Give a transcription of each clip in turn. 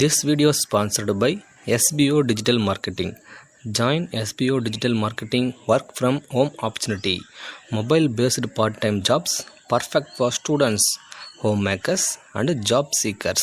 This video is sponsored by SBO Digital Marketing. Join SBO Digital Marketing work from home opportunity. Mobile based part time jobs perfect for students, homemakers, and job seekers.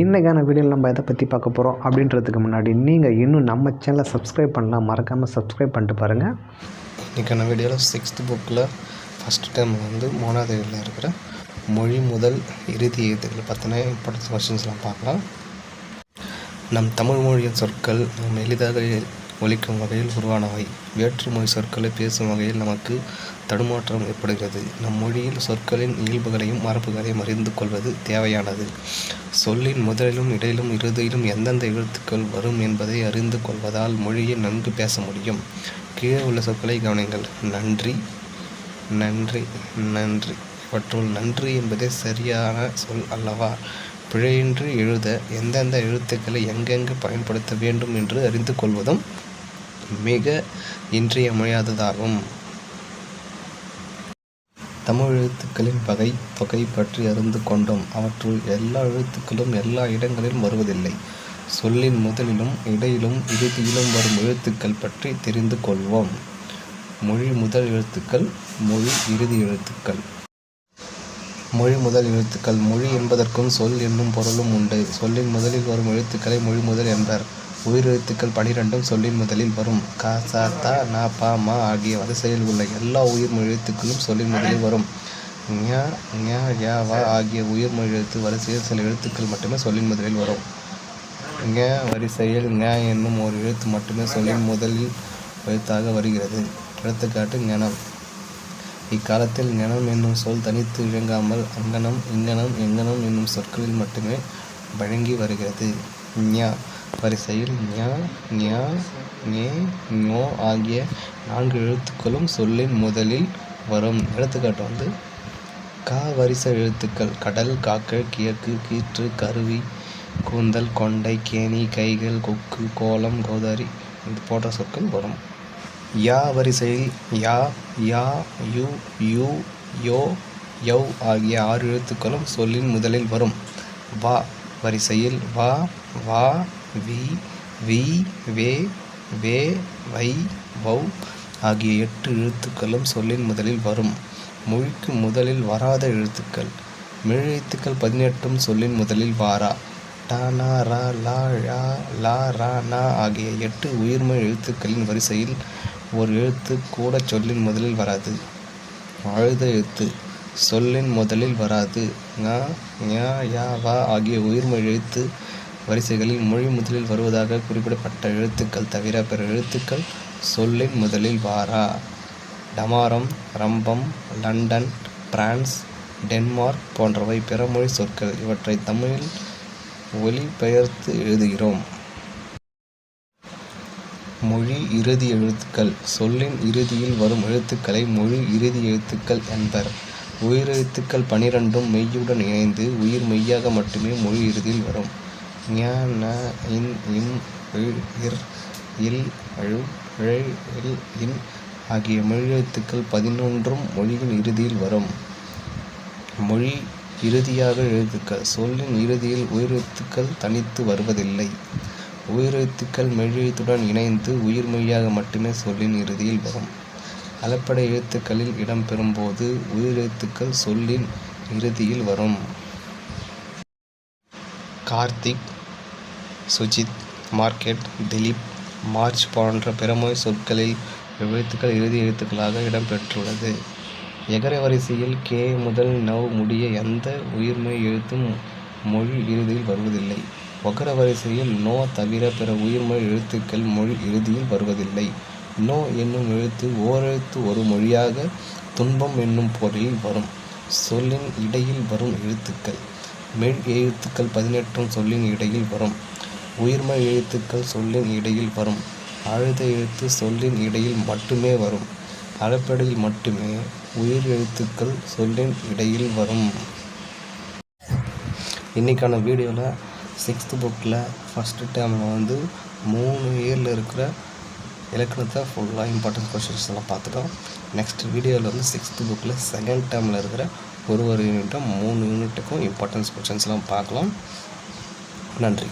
இன்றைக்கான வீடியோவில் நம்ம எதை பற்றி பார்க்க போகிறோம் அப்படின்றதுக்கு முன்னாடி நீங்கள் இன்னும் நம்ம சேனலை சப்ஸ்கிரைப் பண்ணலாம் மறக்காமல் சப்ஸ்கிரைப் பண்ணிட்டு பாருங்கள் இன்றைக்கான வீடியோவில் சிக்ஸ்த் புக்கில் ஃபஸ்ட் டைம் வந்து மூணாவது இதில் இருக்கிற மொழி முதல் இறுதி எழுத்துக்கள் பற்றின இம்பார்ட்டன்ஸ் கொஸ்டின்ஸ்லாம் பார்க்கலாம். நம் தமிழ் மொழியின் சொற்கள் நாம் எளிதாக ஒலிக்கும் வகையில் உருவானவை. வேற்றுமொழி சொற்களை பேசும் வகையில் நமக்கு தடுமாற்றம் ஏற்படுகிறது. நம் மொழியில் சொற்களின் இயல்புகளையும் மரபுகளையும் அறிந்து கொள்வது தேவையானது. சொல்லின் முதலிலும் இடையிலும் இறுதியிலும் எந்தெந்த எழுத்துக்கள் வரும் என்பதை அறிந்து கொள்வதால் மொழியை நன்கு பேச முடியும். கீழே உள்ள சொற்களை கவனிங்கள் நன்றி நன்றி நன்றி. இவற்றுள் நன்றி என்பதே சரியான சொல் அல்லவா? பிழையின்றி எழுத எந்தெந்த எழுத்துக்களை எங்கெங்கு பயன்படுத்த வேண்டும் என்று அறிந்து கொள்வதும் மிக இன்றியமையாததாகும் தமிழ் எழுத்துக்களின் வகை தொகை பற்றி அறிந்து கொண்டோம். அவற்றுள் எல்லா எழுத்துக்களும் எல்லா இடங்களிலும் வருவதில்லை. சொல்லின் முதலிலும் இடையிலும் இறுதியிலும் வரும் எழுத்துக்கள் பற்றி தெரிந்து கொள்வோம். மொழி முதல் எழுத்துக்கள் மொழி இறுதி எழுத்துக்கள். மொழி முதல் எழுத்துக்கள் மொழி என்பதற்கும் சொல் என்னும் பொருளும் உண்டு. சொல்லின் முதலில் வரும் எழுத்துக்களை மொழி முதல் என்பர். உயிரெழுத்துக்கள் பனிரெண்டும் சொல்லின் முதலில் வரும். க ச த ந ப ம ஆகிய வரிசையில் உள்ள எல்லா உயிர் எழுத்துக்களும் சொல்லின் முதலில் வரும். ஞ ஞ ய வ ஆகிய உயிர் எழுத்து வரிசையில் சில எழுத்துக்கள் மட்டுமே சொல்லின் முதலில் வரும். ஞ வரிசையில் ஞ என்னும் ஒரு எழுத்து மட்டுமே சொல்லின் முதலில் எழுத்தாக வருகிறது. எடுத்துக்காட்டு ஞனம். இக்காலத்தில் ஞனம் என்னும் சொல் தனித்து இயங்காமல் அங்கனம் இங்கனம் எங்கனம் என்னும் சொற்களில் மட்டுமே வழங்கி வருகிறது. ஞா வரிசையில் ஞ ஞ ஞே ஞோ ஆகிய நான்கு எழுத்துக்களும் சொல்லின் முதலில் வரும். எடுத்துக்காட்டு வந்து க வரிசை எழுத்துக்கள் கடல் காக்கள் கிழக்கு கீற்று கருவி கூந்தல் கொண்டை கேணி கைகள் கொக்கு கோலம் கோதாரி இது போன்ற சொற்கள் வரும். யா வரிசையில் யா யா யு யூ யோ யவ் ஆகிய ஆறு எழுத்துக்களும் சொல்லின் முதலில் வரும். வா வரிசையில் வா வா வி வி வே வே வை வௌ ஆகிய எட்டு எழுத்துக்களும் சொல்லின் முதலில் வரும். மொழிக்கு முதலில் வராத எழுத்துக்கள். மெழுத்துக்கள் பதினெட்டும் சொல்லின் முதலில் வாரா. டா ரா லா ழா லா ரா ர ஆகிய எட்டு உயிர்மெய் எழுத்துக்களின் வரிசையில் ஒரு எழுத்து கூட சொல்லின் முதலில் வராது. அழுத எழுத்து. சொல்லின் முதலில் வராது. ங ஞ ய ஆகிய உயிர்மெய் எழுத்து வரிசைகளில் மொழி முதலில் வருவதாக குறிப்பிடப்பட்ட எழுத்துக்கள் தவிர பிற எழுத்துக்கள் சொல்லின் முதலில் வாரா. டமாரம் ரம்பம் லண்டன் பிரான்ஸ் டென்மார்க் போன்றவை பிற மொழி சொற்கள். இவற்றை தமிழில் ஒலிபெயர்த்து எழுதுகிறோம். மொழி இறுதி எழுத்துக்கள். சொல்லின் இறுதியில் வரும் எழுத்துக்களை மொழி இறுதி எழுத்துக்கள் என்பர். உயிரெழுத்துக்கள் பனிரெண்டும் மெய்யுடன் இணைந்து உயிர் மெய்யாக மட்டுமே மொழி இறுதியில் வரும். ஞ ந இன் இம் இர் இல் அழு இழை இன் ஆகிய மொழியெழுத்துக்கள் பதினொன்றும் மொழியின் இறுதியில் வரும். மொழி இறுதியாக எழுத்துக்கள். சொல்லின் இறுதியில் உயிரெழுத்துக்கள் தனித்து வருவதில்லை. உயிரெழுத்துக்கள் மெழுத்துடன் இணைந்து உயிர்மொழியாக மட்டுமே சொல்லின் இறுதியில் வரும். அலப்படை எழுத்துக்களில் இடம்பெறும்போது உயிரெழுத்துக்கள் சொல்லின் இறுதியில் வரும். கார்த்திக் சுஜித் மார்க்கெட் திலீப் மார்ச் போன்ற பிறமொழி சொற்களில் எழுத்துக்கள் இறுதி எழுத்துக்களாக இடம்பெற்றுள்ளது. எகர வரிசையில் கே முதல் நவ் முடிய எந்த உயிர்மெய் எழுத்தும் மொழி இறுதியில் வருவதில்லை. ஒகர வரிசையில் நோ தவிர பிற உயிர்மெய் எழுத்துக்கள் மொழி இறுதியில் வருவதில்லை. நோ என்னும் எழுத்து ஓரெழுத்து ஒரு மொழியாக துன்பம் என்னும் பொருளில் வரும். சொல்லின் இடையில் வரும் எழுத்துக்கள். மெழ் எழுத்துக்கள் பதினெட்டும் சொல்லின் இடையில் வரும். உயிர்ம எழுத்துக்கள் சொல்லின் இடையில் வரும். அழுத எழுத்து சொல்லின் இடையில் மட்டுமே வரும். அடிப்படையில் மட்டுமே உயிர் எழுத்துக்கள் சொல்லின் இடையில் வரும். இன்றைக்கான வீடியோவில் சிக்ஸ்த்து புக்கில் ஃபஸ்ட்டு டேமில் வந்து மூணு இயரில் இருக்கிற இலக்கணத்தை ஃபுல்லாக இம்பார்ட்டன்ஸ் கொஷின்ஸ் எல்லாம் பார்த்துட்டோம். நெக்ஸ்ட் வீடியோவில் வந்து சிக்ஸ்த்து புக்கில் செகண்ட் டேமில் இருக்கிற ஒரு ஒரு யூனிட்டும் மூணு யூனிட்டுக்கும் இம்பார்ட்டன்ஸ் கொஷின்ஸ்லாம் பார்க்கலாம். நன்றி.